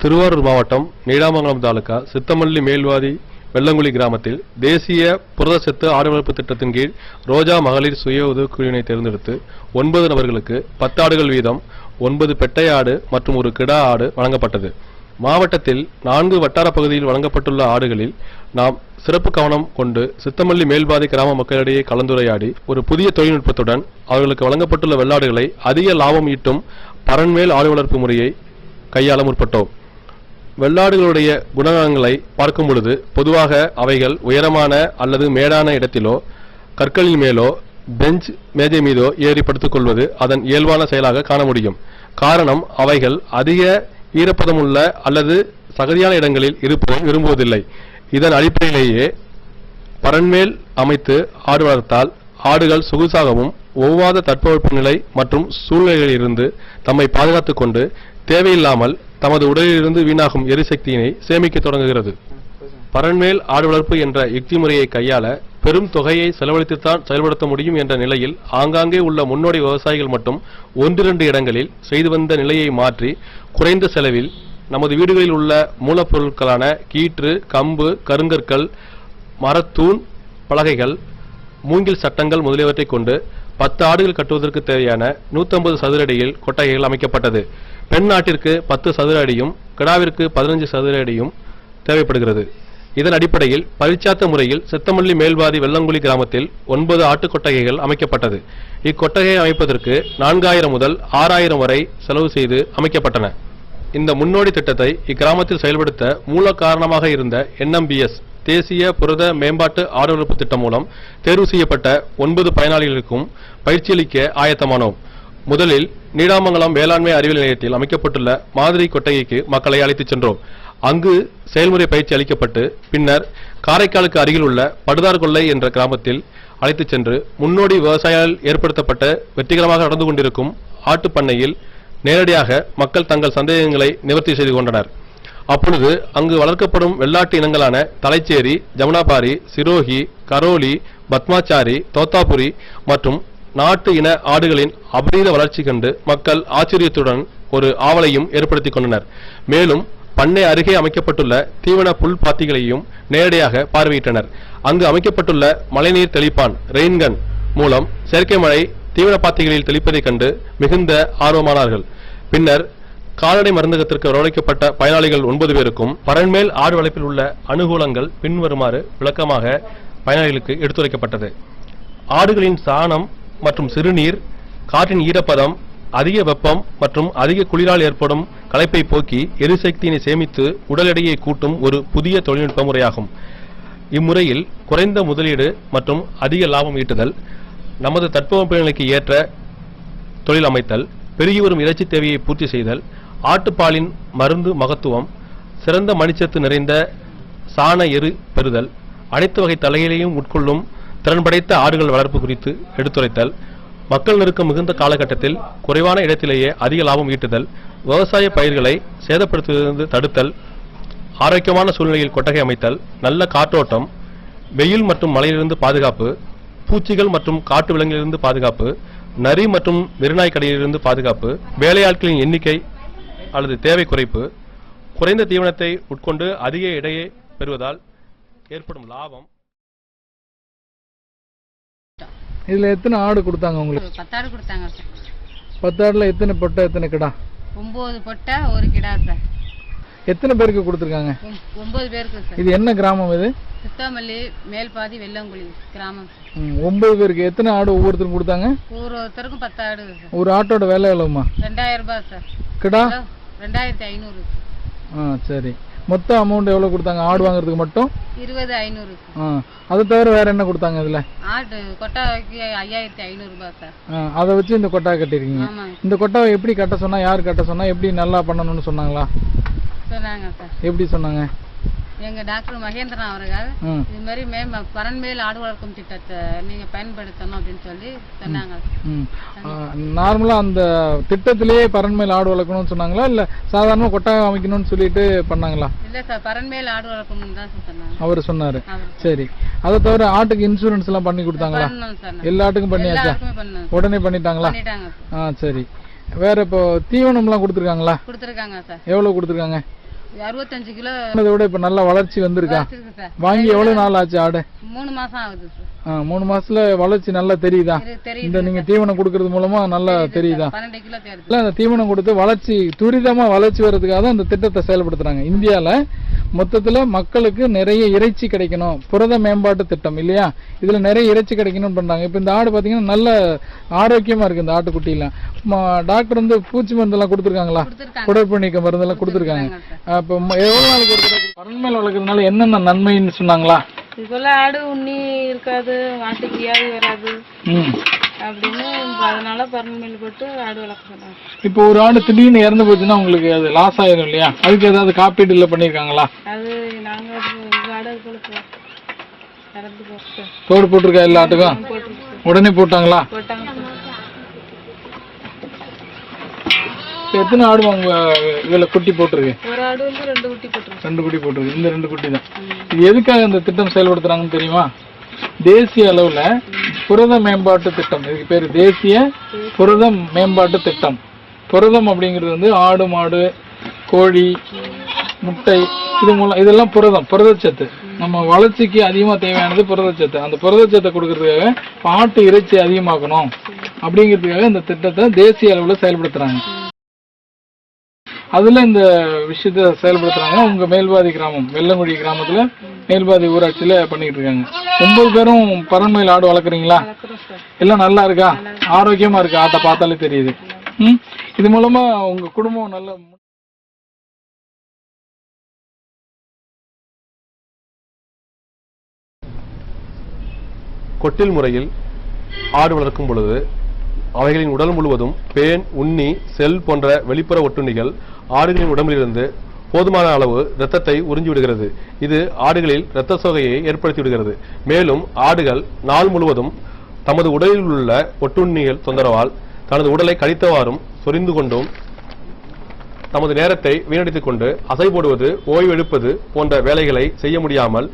திருவாரூர் மாவட்டம் நீடாமங்கலம் தாலுகா சித்தமல்லி மேல்வாதி வெள்ளங்குழி கிராமத்தில் தேசிய புரதச்சத்து ஆடு வளர்ப்பு திட்டத்தின் கீழ் ரோஜா மகளிர் சுய உதவிக்குழுவினை தேர்ந்தெடுத்து ஒன்பது நபர்களுக்கு பத்து ஆடுகள் வீதம் ஒன்பது பெட்டை ஆடு மற்றும் ஒரு கிடா ஆடு வழங்கப்பட்டது. மாவட்டத்தில் நான்கு வட்டார பகுதியில் வழங்கப்பட்டுள்ள ஆடுகளில் நாம் சிறப்பு கவனம் கொண்டு சித்தமல்லி மேல்பாதை கிராம மக்களிடையே கலந்துரையாடி ஒரு புதிய தொழில்நுட்பத்துடன் அவர்களுக்கு வழங்கப்பட்டுள்ள வெள்ளாடுகளை அதிக லாபம் ஈட்டும் பரன்மேல் ஆடு வளர்ப்பு முறையை கையாள முற்பட்டோம். வெள்ளாடுகளுடைய குணகங்களை பார்க்கும் பொழுது பொதுவாக அவைகள் உயரமான அல்லது மேடான இடத்திலோ கற்களின் மேலோ பெஞ்ச் மேஜை மீதோ ஏறி படுத்துக் கொள்வது அதன் இயல்பான செயலாக காண முடியும். காரணம் அவைகள் அதிக ஈரப்பதமுள்ள அல்லது சகதியான இடங்களில் இருப்பதை விரும்புவதில்லை. இதன் அடிப்படையிலேயே பரன்மேல் அமைத்து ஆடு வளர்த்தால் ஆடுகள் சொகுசாகவும் ஒவ்வாத தட்பவெப்பநிலை மற்றும் சூழ்நிலைகளிலிருந்து தம்மை பாதுகாத்துக் கொண்டு தேவையில்லாமல் தமது உடலிலிருந்து வீணாகும் எரிசக்தியினை சேமிக்க தொடங்குகிறது. பரன்மேல் ஆடு வளர்ப்பு என்ற யுக்தி முறையை கையாள பெரும் தொகையை செலவழித்துத்தான் செயல்படுத்த முடியும் என்ற நிலையில் ஆங்காங்கே உள்ள முன்னோடி விவசாயிகள் மட்டும் ஒன்றிரண்டு இடங்களில் செய்து வந்த நிலையை மாற்றி குறைந்த செலவில் நமது வீடுகளில் உள்ள மூலப்பொருட்களான கீற்று கம்பு கருங்கற்கள் மரத்தூண் பலகைகள் மூங்கில் சட்டங்கள் முதலியவற்றை கொண்டு பத்து ஆடுகள் கட்டுவதற்கு தேவையான 150 சதுர அடியில் கொட்டகைகள் அமைக்கப்பட்டது. பெண் நாட்டிற்கு பத்து சதுர அடியும் கிடாவிற்கு பதினஞ்சு சதுர அடியும் தேவைப்படுகிறது. இதன் அடிப்படையில் பரிச்சாத்த முறையில் சித்தமல்லி மேல்வாதி வெள்ளங்குழி கிராமத்தில் ஒன்பது ஆட்டு கொட்டகைகள் அமைக்கப்பட்டது. இக்கொட்டகையை அமைப்பதற்கு நான்காயிரம் முதல் ஆறாயிரம் வரை செலவு செய்து அமைக்கப்பட்டன. இந்த முன்னோடி திட்டத்தை இக்கிராமத்தில் செயல்படுத்த மூல காரணமாக இருந்த என்எம்பிஎஸ் தேசிய புரத மேம்பாட்டு ஆடு திட்டம் மூலம் தேர்வு செய்யப்பட்ட ஒன்பது பயனாளிகளுக்கும் பயிற்சியளிக்க ஆயத்தமானோம். முதலில் நீடாமங்கலம் வேளாண்மை அறிவியல் நிலையத்தில் அமைக்கப்பட்டுள்ள மாதிரி கொட்டகைக்கு மக்களை அழைத்துச் சென்றோம். அங்கு செயல்முறை பயிற்சி அளிக்கப்பட்டு பின்னர் காரைக்காலுக்கு அருகில் உள்ள படுதார் கொல்லை என்ற கிராமத்தில் அழைத்துச் சென்று முன்னோடி விவசாயிகள் ஏற்படுத்தப்பட்ட வெற்றிகரமாக நடந்து கொண்டிருக்கும் ஆட்டுப்பண்ணையில் நேரடியாக மக்கள் தங்கள் சந்தேகங்களை நிவர்த்தி செய்து கொண்டனர். அப்பொழுது அங்கு வளர்க்கப்படும் வெள்ளாட்டு இனங்களான தலைச்சேரி ஜமுனாபாரி சிரோஹி கரோலி பத்மாச்சாரி தோத்தாபுரி மற்றும் நாட்டு இன ஆடுகளின் அபரீத வளர்ச்சி கண்டு மக்கள் ஆச்சரியத்துடன் ஒரு ஆவலையும் ஏற்படுத்திக் கொண்டனர். மேலும் பண்ணை அருகே அமைக்கப்பட்டுள்ள தீவன புல் பாத்திகளையும் நேரடியாக பார்வையிட்டனர். அங்கு அமைக்கப்பட்டுள்ள மழைநீர் தெளிப்பான் ரெயின்கன் மூலம் செயற்கை மழை தீவன பாத்திகளில் தெளிப்பதைக் கண்டு மிகுந்த ஆர்வமானார்கள். பின்னர் கால்நடை மருந்தகத்திற்கு வரவழைக்கப்பட்ட பயனாளிகள் ஒன்பது பேருக்கும் பரன்மேல் ஆடு வளர்ப்பில் உள்ள அனுகூலங்கள் பின்வருமாறு விளக்கமாக பயனாளிகளுக்கு எடுத்துரைக்கப்பட்டது. ஆடுகளின் சாணம் மற்றும் சிறுநீர் காற்றின் ஈரப்பதம் அதிக வெப்பம் மற்றும் அதிக குளிரால் ஏற்படும் களைப்பை போக்கி எரிசக்தியினை சேமித்து உடல் எடையை கூட்டும் ஒரு புதிய தொழில்நுட்ப முறையாகும் இம்முறையில் குறைந்த முதலீடு மற்றும் அதிக லாபம் ஈட்டுதல் நமது தட்பவெப்பநிலைக்கு ஏற்ற தொழில் அமைத்தல் பெருகி வரும் இறைச்சி தேவையை பூர்த்தி செய்தல் ஆட்டுப்பாலின் மருந்து மகத்துவம் சிறந்த மணிச்சத்து நிறைந்த சாண எரு பெறுதல் அனைத்து வகை தலைகளையும் உட்கொள்ளும் திறன் படைத்த ஆடுகள் வளர்ப்பு குறித்து எடுத்துரைத்தல் மக்கள் நெருக்கம் மிகுந்த காலகட்டத்தில் குறைவான இடத்திலேயே அதிக லாபம் ஈட்டுதல் விவசாய பயிர்களை சேதப்படுத்துவதிலிருந்து தடுத்தல் ஆரோக்கியமான சூழ்நிலையில் கொட்டகை அமைத்தல் நல்ல காற்றோட்டம் வெயில் மற்றும் மழையிலிருந்து பாதுகாப்பு பூச்சிகள் மற்றும் காட்டு விலங்கிலிருந்து பாதுகாப்பு நரி மற்றும் வெறிநாய் கடையிலிருந்து பாதுகாப்பு வேலையாட்களின் எண்ணிக்கை அல்லது தேவை குறைப்பு குறைந்த தீவனத்தை உட்கொண்டு அதிக எடையை பெறுவதால் ஏற்படும் லாபம். இதுல எத்தனை ஆடு கொடுத்தாங்க உங்களுக்கு? பத்தாடு கொடுத்தாங்க சார். பத்து ஆடுல எத்தனை பொட்டை எத்தனை கிடா? ஒம்பது பொட்டை ஒரு கிடா சார். எத்தனை பேருக்கு கொடுத்துருக்காங்க? ஒம்பது பேருக்கு சார். இது என்ன கிராமம் இது? சித்தாமல்லி மேல்பாதி வெள்ளங்குழி கிராமம் ம், ஒன்பது பேருக்கு எத்தனை ஆடு ஒவ்வொருத்தரும் கொடுத்தாங்க? ஒரு ஒருத்தருக்கும் பத்தாடு சார். ஒரு ஆட்டோட விலை எவ்வளவுமா? ரெண்டாயிரம் ரூபாய் சார். கிடா? ரெண்டாயிரத்தி ஐநூறு ஆ சரி. மொத்த அமௌண்ட் எவ்வளவு கொடுத்தாங்க? ஆடு வாங்குறதுக்கு மட்டும்? இருபது ஐநூறு ஆ. அதை தவிர வேற என்ன கொடுத்தாங்க இதுல? ஆட்டு கொட்டாய்க்கு ஐயாயிரத்தி ஐநூறு ரூபாய் சார். ஆ, அதை வச்சு இந்த கொட்டாய் கட்டிருக்கீங்க. ஆமாங்க இந்த கொட்டாவை எப்படி கட்ட சொன்னா யார் கட்ட சொன்னா எப்படி நல்லா பண்ணணும்னு சொன்னாங்களா? சொன்னாங்க சார். எப்படி சொன்னாங்க? எங்க டாக்டர் மகேந்திரன் அவர்கள். இது மாதிரி மேம் பரன்மேல் ஆடு வளர்க்கும் திட்டத்தை நீங்க பயன்படுத்தணும் அப்படின்னு சொல்லி சொன்னாங்க. ம். நார்மலா அந்த திட்டத்திலேயே பரண்மையில் ஆடு வளர்க்கணும்னு சொன்னாங்களா? இல்ல சாதாரணமா கொட்டாய் அமைக்கணும்னு சொல்லிட்டு பண்ணாங்களா? இல்ல சார் பரன்மேல் ஆடு வளர்க்கணும்னு தான் சொன்னாங்க. அவர் சொன்னாரு. சரி. அதை தவிர ஆட்டுக்கு இன்சூரன்ஸ் எல்லாம் பண்ணி கொடுத்தாங்களா. எல்லா ஆட்டுக்கும் பண்ணியாச்சா? உடனே பண்ணிட்டாங்களா? ஆ சரி. வேற இப்போ தீவனம்லாம் கொடுத்துருக்காங்களா? கொடுத்துருக்காங்க சார். எவ்வளவு கொடுத்துருக்காங்க? அறுபத்தஞ்சு கிலோ விட இப்ப நல்ல வளர்ச்சி வந்திருக்கா? வாங்கி எவ்வளவு நாள் ஆச்சு ஆடு? மூணு மாசம் ஆகுது சார். மூணு மாசத்துல வளர்ச்சி நல்லா தெரியுதா? இந்த நீங்க தீவனம் கொடுக்கறது மூலமா நல்லா தெரியுதா இல்ல அந்த தீவனம் கொடுத்து வளர்ச்சி துரிதமா வளர்ச்சி வர்றதுக்காக தான் இந்த திட்டத்தை செயல்படுத்துறாங்க. இந்தியால மொத்தத்துல மக்களுக்கு நிறைய இறைச்சி கிடைக்கணும். புரத மேம்பாட்டு திட்டம் இல்லையா? இதுல நிறைய இறைச்சி கிடைக்கணும்னு பண்றாங்க. இப்ப இந்த ஆடு பாத்தீங்கன்னா நல்ல ஆரோக்கியமா இருக்கு இந்த ஆட்டுக்குட்டிலாம் டாக்டர் வந்து பூச்சி மருந்தெல்லாம் கொடுத்துருக்காங்களா? கொடுத்துருக்காங்க. குடற்பு நீக்க மருந்தெல்லாம் கொடுத்துருக்காங்க அப்ப எவ்வளவு நாளைக்கு பரண்மேல் வளர்க்கறதுனால என்னென்ன நன்மைன்னு சொன்னாங்களா? இதுக்குள்ள ஆடு உண்ணி இருக்காது ஆட்டுக்கு வியாதி வராது. அப்படின்னு அதனால பரண்மேல் போட்டு ஆடு வளர்க்க சொன்னாங்க. இப்போ ஒரு ஆடு திடீர்னு இறந்து போச்சுன்னா உங்களுக்கு அது லாஸ் ஆயிரும் இல்லையா? அதுக்கு ஏதாவது காப்பீடு இல்லை பண்ணியிருக்காங்களா அது நாங்க அது எங்க ஆடு அது போல போ- இறந்து போச்சு தோடு போட்டிருக்கா எல்லா ஆட்டுக்கும் போட்டுருச்சு. உடனே போட்டாங்களா? போட்டாங்க இப்ப எத்தனை ஆடு உங்க இதுல குட்டி போட்டிருக்கு ஒரு ஆடு வந்து ரெண்டு குட்டி போட்டுருச்சு ரெண்டு குட்டி போட்டிருக்கு. இந்த ரெண்டு குட்டி தான். இது எதுக்காக இந்த திட்டம் செயல்படுத்துறாங்கன்னு தெரியுமா? தேசிய அளவுல புரத மேம்பாட்டு திட்டம். இதுக்கு பேரு தேசிய புரத மேம்பாட்டு திட்டம். புரதம் அப்படிங்கிறது வந்து ஆடு மாடு கோழி முட்டை இது மூலம் இதெல்லாம் புரதம் புரதச்சத்து. நம்ம வளர்ச்சிக்கு அதிகமா தேவையானது புரதச்சத்து. அந்த புரதச்சத்தை கொடுக்கறதுக்காக இப்ப ஆட்டு இறைச்சி அதிகமாக்கணும். அப்படிங்கிறதுக்காக இந்த திட்டத்தை தேசிய அளவுல செயல்படுத்துறாங்க. அதில் இந்த விஷயத்த செயல்படுத்துகிறாங்க உங்கள் மேல்பாதி கிராமம் வெள்ளங்குடி கிராமத்தில் மேல்பாதி ஊராட்சியில் பண்ணிக்கிட்டு இருக்காங்க. ஒம்பது பேரும் பரண்மையில் ஆடு வளர்க்குறீங்களா? எல்லாம் நல்லா இருக்கா? ஆரோக்கியமாக இருக்கா? ஆட்டை பார்த்தாலே தெரியுது. ம்? இது மூலமாக உங்கள் குடும்பம் நல்ல கொட்டில் முறையில் ஆடு வளர்க்கும் பொழுது அவைகளின் உடல் முழுவதும் பேன் உண்ணி செல் போன்ற வெளிப்புற ஒட்டுண்ணிகள் ஆடுகளின் உடம்பிலிருந்து போதுமான அளவு இரத்தத்தை உறிஞ்சிவிடுகிறது. இது ஆடுகளில் இரத்த சோகையை ஏற்படுத்தி விடுகிறது மேலும் ஆடுகள் நாள் முழுவதும் தமது உடலில் உள்ள ஒட்டுண்ணிகள் தொந்தரவால் தனது உடலை கழித்தவாறும் சொரிந்து கொண்டும் தமது நேரத்தை வீணடித்துக் கொண்டு அசை போடுவது ஓய்வெடுப்பது போன்ற வேலைகளை செய்ய முடியாமல்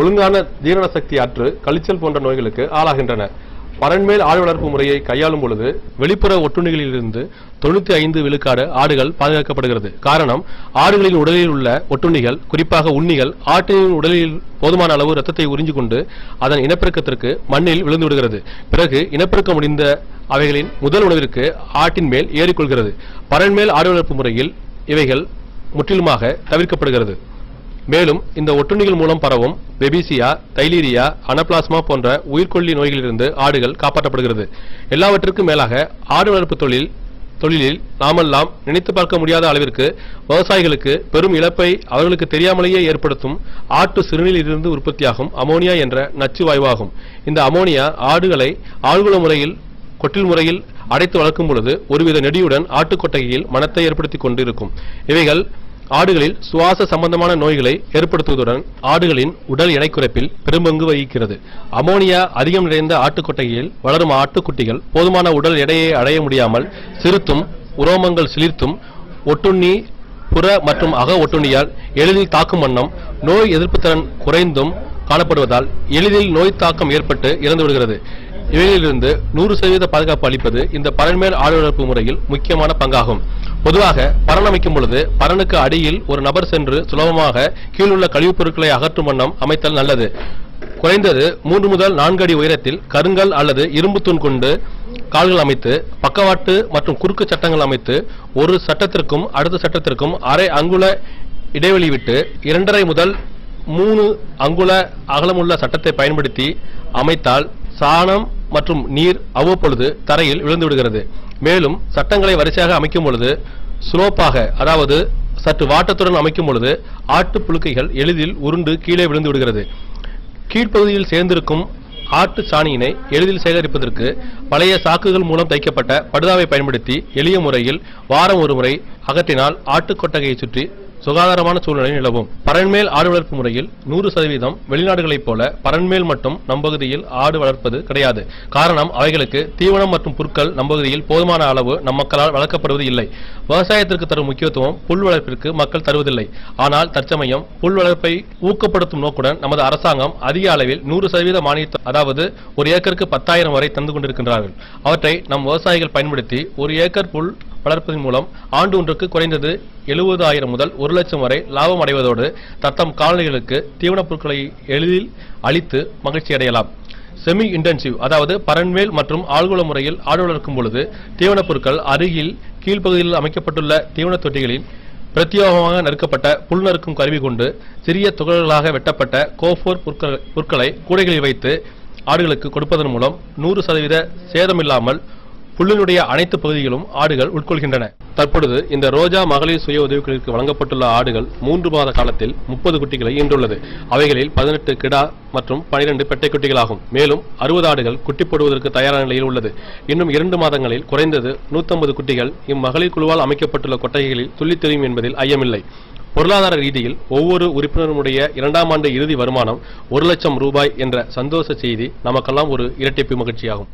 ஒழுங்கான ஜீரண சக்தி அற்று கழிச்சல் போன்ற நோய்களுக்கு ஆளாகின்றன. பரண்மேல் ஆடு வளர்ப்பு முறையை கையாளும் பொழுது வெளிப்புற ஒட்டுண்ணிகளிலிருந்து தொண்ணூத்தி ஐந்து விழுக்காடு ஆடுகள் பாதுகாக்கப்படுகிறது. காரணம் ஆடுகளின் உடலில் உள்ள ஒட்டுண்ணிகள் குறிப்பாக உண்ணிகள் ஆட்டின் உடலில் போதுமான அளவு ரத்தத்தை உறிஞ்சு கொண்டு அதன் இனப்பெருக்கத்திற்கு மண்ணில் விழுந்து விடுகிறது. பிறகு இனப்பெருக்கம் முடிந்த அவைகளின் முதல் உணவிற்கு ஆட்டின் மேல் ஏறிக்கொள்கிறது. பரண்மேல் ஆடு வளர்ப்பு முறையில் இவைகள் முற்றிலுமாக தவிர்க்கப்படுகிறது. மேலும் இந்த ஒட்டுண்ணிகள் மூலம் பரவும் பெபிசியா தைலீரியா அனப்ளாஸ்மா போன்ற உயிர்கொல்லி நோய்களிலிருந்து ஆடுகள் காப்பாற்றப்படுகிறது. எல்லாவற்றிற்கும் மேலாக ஆடு வளர்ப்பு தொழில் தொழிலில் நாமெல்லாம் நினைத்து பார்க்க முடியாத அளவிற்கு விவசாயிகளுக்கு பெரும் இழப்பை அவர்களுக்கு தெரியாமலேயே ஏற்படுத்தும் ஆட்டு சிறுநீரிலிருந்து உற்பத்தியாகும் அமோனியா என்ற நச்சு வாயுவாகும். இந்த அமோனியா ஆடுகளை ஆழ்குள முறையில் கொட்டில் முறையில் அடைத்து வளர்க்கும் பொழுது ஒருவித நெடியுடன் ஆட்டுக்கொட்டகையில் மனத்தை ஏற்படுத்திக் கொண்டிருக்கும். இவைகள் ஆடுகளில் சுவாச சம்பந்தமான நோய்களை ஏற்படுத்துவதுடன் ஆடுகளின் உடல் எடை குறைப்பில் பெரும்பங்கு வகிக்கிறது. அமோனியா அதிகம் நிறைந்த ஆட்டுக்கொட்டையில் வளரும் ஆட்டுக்குட்டிகள் போதுமான உடல் எடையை அடைய முடியாமல் சிறுத்தும் உரோமங்கள் சிலிர்த்தும் ஒட்டுண்ணி புற மற்றும் அக ஒட்டுண்ணியால் எளிதில் தாக்கும் வண்ணம் நோய் எதிர்ப்பு திறன் குறைந்தும் காணப்படுவதால் எளிதில் நோய் தாக்கம் ஏற்பட்டு இறந்து விடுகிறது இவைகளிலிருந்து நூறு சதவீத பாதுகாப்பு அளிப்பது இந்த பரன்மேல் ஆடு வளர்ப்பு முறையில் முக்கியமான பங்காகும். பொதுவாக பரன் அமைக்கும் பொழுது பரனுக்கு அடியில் ஒரு நபர் சென்று சுலபமாக கீழுள்ள கழிவுப் பொருட்களை அகற்றும் வண்ணம் அமைத்தல் நல்லது. குறைந்தது மூன்று முதல் நான்கு அடி உயரத்தில் கருங்கல் அல்லது இரும்பு தூண் கொண்டு கால்கள் அமைத்து பக்கவாட்டு மற்றும் குறுக்கு சட்டங்கள் அமைத்து ஒரு சட்டத்திற்கும் அடுத்த சட்டத்திற்கும் அரை அங்குல இடைவெளி விட்டு இரண்டரை முதல் மூணு அங்குல அகலமுள்ள சட்டத்தை பயன்படுத்தி அமைத்தால் சாணம் மற்றும் நீர் அவ்வப்பொழுது தரையில் விழுந்து விடுகிறது. மேலும் சட்டங்களை வரிசையாக அமைக்கும் பொழுது ஸ்லோப்பாக அதாவது சற்று வாட்டத்துடன் அமைக்கும் பொழுது ஆட்டு புழுக்கைகள் எளிதில் உருண்டு கீழே விழுந்து விடுகிறது. கீழ்ப்பகுதியில் சேர்ந்திருக்கும் ஆட்டு சாணியினை எளிதில் சேகரிப்பதற்கு பழைய சாக்குகள் மூலம் தைக்கப்பட்ட படுதாவை பயன்படுத்தி எளிய முறையில் வாரம் ஒரு முறை அகற்றினால் ஆட்டு கொட்டகையை சுற்றி சுகாதாரமான சூழ்நிலை நிலவும். பரண்மேல் ஆடு வளர்ப்பு முறையில் நூறு சதவீதம் வெளிநாடுகளைப் போல பரண்மேல் மட்டும் நம்பகுதியில் ஆடு வளர்ப்பது கிடையாது. காரணம் அவைகளுக்கு தீவனம் மற்றும் புற்கள் நம்பகுதியில் போதுமான அளவு நம் மக்களால் வளர்க்கப்படுவது இல்லை. விவசாயத்திற்கு தரும் முக்கியத்துவம் புல் வளர்ப்பிற்கு மக்கள் தருவதில்லை. ஆனால் தற்சமயம் புல் வளர்ப்பை ஊக்கப்படுத்தும் நோக்குடன் நமது அரசாங்கம் அதிக அளவில் நூறு சதவீத மானியத்தை அதாவது ஒரு ஏக்கருக்கு பத்தாயிரம் வரை தந்து கொண்டிருக்கின்றார்கள். அவற்றை நம் விவசாயிகள் பயன்படுத்தி ஒரு ஏக்கர் புல் வளர்ப்பதன் மூலம் ஆண்டு ஒன்றுக்கு குறைந்தது எழுபது ஆயிரம் முதல் ஒரு லட்சம் வரை லாபம் அடைவதோடு தத்தம் காலனிகளுக்கு தீவனப் பொருட்களை எளிதில் அளித்து மகிழ்ச்சி அடையலாம். செமி இன்டென்சிவ் அதாவது பரன்மேல் மற்றும் ஆழ்குள முறையில் ஆடு வளர்க்கும் பொழுது தீவனப் பொருட்கள் அருகில் கீழ்ப்பகுதியில் அமைக்கப்பட்டுள்ள தீவனத் தொட்டிகளில் பிரத்யோகமாக நறுக்கப்பட்ட புல் நறுக்கும் கருவி கொண்டு சிறிய துகள்களாக வெட்டப்பட்ட கோஃபோர் புற்கள் புற்களை கூடைகளில் வைத்து ஆடுகளுக்கு கொடுப்பதன் மூலம் நூறு சதவீத சேதமில்லாமல் புல்லினுடைய அனைத்து பகுதிகளும் ஆடுகள் உட்கொள்கின்றன. தற்பொழுது இந்த ரோஜா மகளிர் சுய உதவிக்குழுவிற்கு வழங்கப்பட்டுள்ள ஆடுகள் மூன்று மாத காலத்தில் முப்பது குட்டிகளை ஈன்றுள்ளது. அவைகளில் பதினெட்டு கிடா மற்றும் பனிரெண்டு பெட்டை குட்டிகளாகும். மேலும் அறுபது ஆடுகள் குட்டி போடுவதற்கு தயாரான நிலையில் உள்ளது. இன்னும் இரண்டு மாதங்களில் குறைந்தது 150 குட்டிகள் இம்மகளிர் குழுவால் அமைக்கப்பட்டுள்ள கொட்டகைகளில் துள்ளித் தெரியும் என்பதில் ஐயமில்லை. பொருளாதார ரீதியில் ஒவ்வொரு உறுப்பினருடைய இரண்டாம் ஆண்டு இறுதி வருமானம் ஒரு லட்சம் ரூபாய் என்ற சந்தோஷ செய்தி நமக்கெல்லாம் ஒரு இரட்டிப்பு மகிழ்ச்சியாகும்.